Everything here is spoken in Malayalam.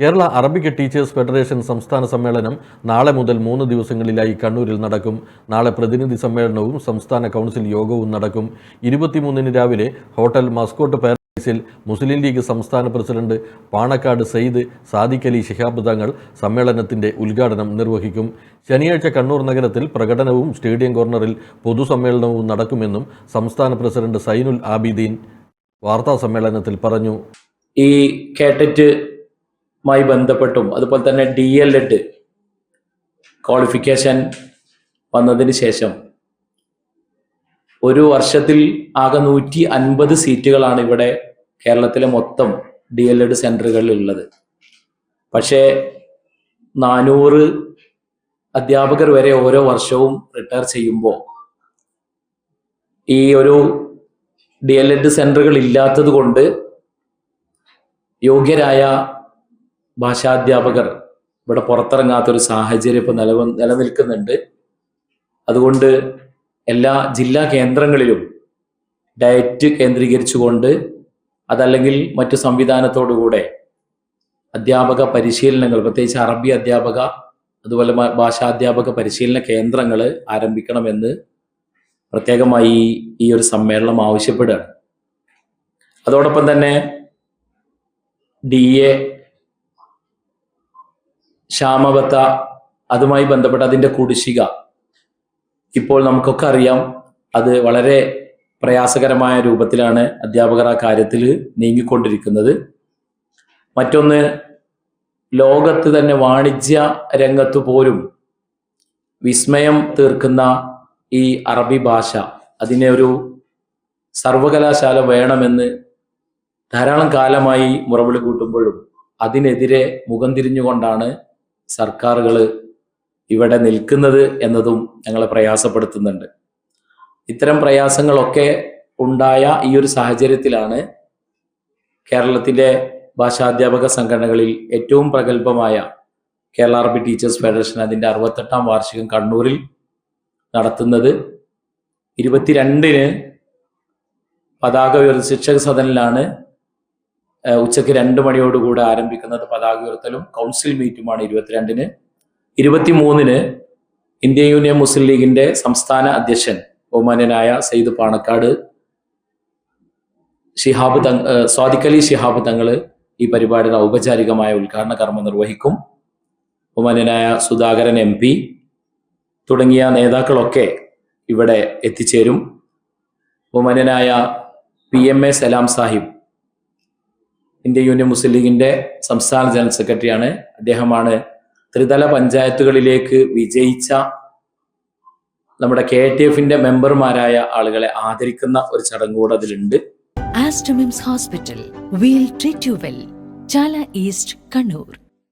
കേരള അറബിക് ടീച്ചേഴ്സ് ഫെഡറേഷൻ സംസ്ഥാന സമ്മേളനം നാളെ മുതൽ മൂന്ന് ദിവസങ്ങളിലായി കണ്ണൂരിൽ നടക്കും. നാളെ പ്രതിനിധി സമ്മേളനവും സംസ്ഥാന കൗൺസിൽ യോഗവും നടക്കും. ഇരുപത്തിമൂന്നിന് രാവിലെ ഹോട്ടൽ മസ്കോട്ട് പാരഡൈസിൽ മുസ്ലിം ലീഗ് സംസ്ഥാന പ്രസിഡന്റ് പാണക്കാട് സയ്യിദ് സാദിഖ് അലി ശിഹാബ് തങ്ങൾ സമ്മേളനത്തിന്റെ ഉദ്ഘാടനം നിർവഹിക്കും. ശനിയാഴ്ച കണ്ണൂർ നഗരത്തിൽ പ്രകടനവും സ്റ്റേഡിയം കോർണറിൽ പൊതുസമ്മേളനവും നടക്കുമെന്നും സംസ്ഥാന പ്രസിഡന്റ് സൈനുൽ ആബിദീൻ വാർത്താ സമ്മേളനത്തിൽ പറഞ്ഞു. ഈ കേട്ടറ്റുമായി ബന്ധപ്പെട്ടും. അതുപോലെ തന്നെ ഡി എൽ എഡ് ക്വാളിഫിക്കേഷൻ വന്നതിന് ശേഷം ഒരു വർഷത്തിൽ ആകെ നൂറ്റി അൻപത് സീറ്റുകളാണ് ഇവിടെ കേരളത്തിലെ മൊത്തം ഡി എൽ എഡ് സെന്ററുകളിൽ ഉള്ളത് പക്ഷേ നാനൂറ് അധ്യാപകർ വരെ ഓരോ വർഷവും റിട്ടയർ ചെയ്യുമ്പോൾ ഈ ഒരു ഡി എൽ എഡ് സെന്ററുകൾ ഇല്ലാത്തത് കൊണ്ട് യോഗ്യരായ ഭാഷാധ്യാപകർ ഇവിടെ പുറത്തിറങ്ങാത്തൊരു സാഹചര്യം ഇപ്പോൾ നിലവ നിലനിൽക്കുന്നുണ്ട്. അതുകൊണ്ട് എല്ലാ ജില്ലാ കേന്ദ്രങ്ങളിലും ഡയറ്റ് കേന്ദ്രീകരിച്ചുകൊണ്ട് അതല്ലെങ്കിൽ മറ്റു സംവിധാനത്തോടുകൂടെ അധ്യാപക പരിശീലനങ്ങൾ പ്രത്യേകിച്ച് അറബി അധ്യാപക അതുപോലെ ഭാഷാധ്യാപക പരിശീലന കേന്ദ്രങ്ങൾ ആരംഭിക്കണമെന്ന് പ്രത്യേകമായി ഈ ഒരു സമ്മേളനം ആവശ്യപ്പെടുകയാണ്. അതോടൊപ്പം തന്നെ ഡി എ ക്ഷാമബത്ത അതുമായി ബന്ധപ്പെട്ട അതിന്റെ കുടിശ്ശിക. ഇപ്പോൾ നമുക്കൊക്കെ അറിയാം അത് വളരെ പ്രയാസകരമായ രൂപത്തിലാണ് അധ്യാപകർ ആ കാര്യത്തിൽ നീങ്ങിക്കൊണ്ടിരിക്കുന്നത്. മറ്റൊന്ന് ലോകത്ത് തന്നെ വാണിജ്യ രംഗത്ത് പോലും വിസ്മയം തീർക്കുന്ന ഈ അറബി ഭാഷ അതിനെ ഒരു സർവകലാശാല വേണമെന്ന് ധാരാളം കാലമായി മുറവിളി കൂട്ടുമ്പോഴും അതിനെതിരെ മുഖം തിരിഞ്ഞുകൊണ്ടാണ് സർക്കാരുകൾ ഇവിടെ നിൽക്കുന്നത് എന്നതും ഞങ്ങളെ പ്രയാസപ്പെടുത്തുന്നുണ്ട്. ഇത്തരം പ്രയാസങ്ങളൊക്കെ ഉണ്ടായ ഈ ഒരു സാഹചര്യത്തിലാണ് കേരളത്തിന്റെ ഭാഷാധ്യാപക സംഘടനകളിൽ ഏറ്റവും പ്രഗത്ഭമായ കേരള ടീച്ചേഴ്സ് ഫെഡറേഷൻ അതിന്റെ അറുപത്തെട്ടാം വാർഷികം കണ്ണൂരിൽ നടത്തുന്നത്. ഇരുപത്തിരണ്ടിന് പതാക ഉയർന്ന ശിക്ഷക സദനിലാണ് ഉച്ചയ്ക്ക് രണ്ട് മണിയോടുകൂടെ ആരംഭിക്കുന്നത് പതാക ഉയർത്തലും കൗൺസിൽ മീറ്റുമാണ് ഇരുപത്തിരണ്ടിന്. ഇരുപത്തിമൂന്നിന് ഇന്ത്യൻ യൂണിയൻ മുസ്ലിം ലീഗിന്റെ സംസ്ഥാന അധ്യക്ഷൻ ബഹുമാന്യനായ സെയ്ദ് പാണക്കാട് ഷിഹാബ് തങ് ഏഹ് സ്വാദിഖ് അലി ഷിഹാബ് തങ്ങൾ ഈ പരിപാടിയുടെ ഔപചാരികമായ ഉദ്ഘാടന കർമ്മം നിർവഹിക്കും. ബഹുമാന്യനായ സുധാകരൻ എം പി തുടങ്ങിയ നേതാക്കളൊക്കെ ഇവിടെ എത്തിച്ചേരും. ബഹുമാന്യനായ P M A Salam Sahib Indian Union Muslim ലീഗിന്റെ സംസ്ഥാന ജനറൽ സെക്രട്ടറിയാണ് അദ്ദേഹമാണ് ത്രിതല പഞ്ചായത്തുകളിലേക്ക് വിജയിച്ച നമ്മുടെ കെ ടി എഫിന്റെ മെമ്പർമാരായ ആളുകളെ ആദരിക്കുന്ന ഒരു ചടങ്ങ് കൂടെ അതിലുണ്ട് Aster MIMS hospital we'll treat you well Chala east Kannur.